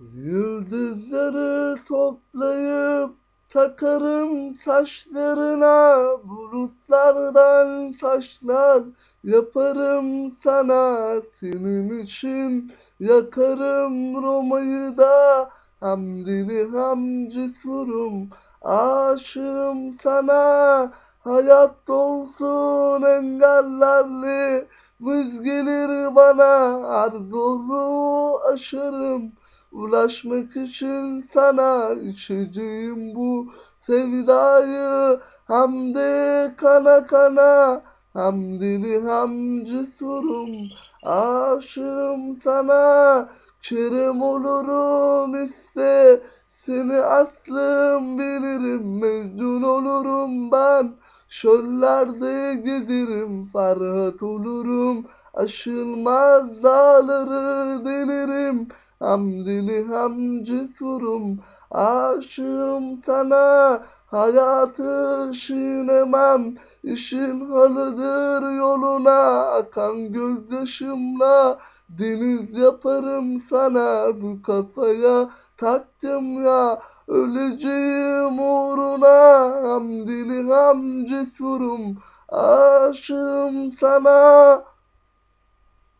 Yıldızları toplayıp takarım saçlarına bulutlardan taşlar yaparım sana senin için. Yakarım Roma'yı da hem deli hem cesurum. Aşığım sana hayat dolsun engellerle. Vız gelir bana her zoru aşarım Ulaşmak için sana içeceğim bu sevdayı. Hem de kana kana hem deli hem Aşığım sana Kerem olurum iste Seni aslım bilirim Mecnun olurum ben. Çöllerde gezerim Ferhat olurum Aşılmaz dağları delirim hem deli hem cesurum Aşığım sana. Hayatı şiinemem İşin halıdır yoluna. Akan gözyaşımla Deniz yaparım sana. Bu kafaya taktım ya Öleceğim uğruna. Hem deli hem cesurum Aşığım sana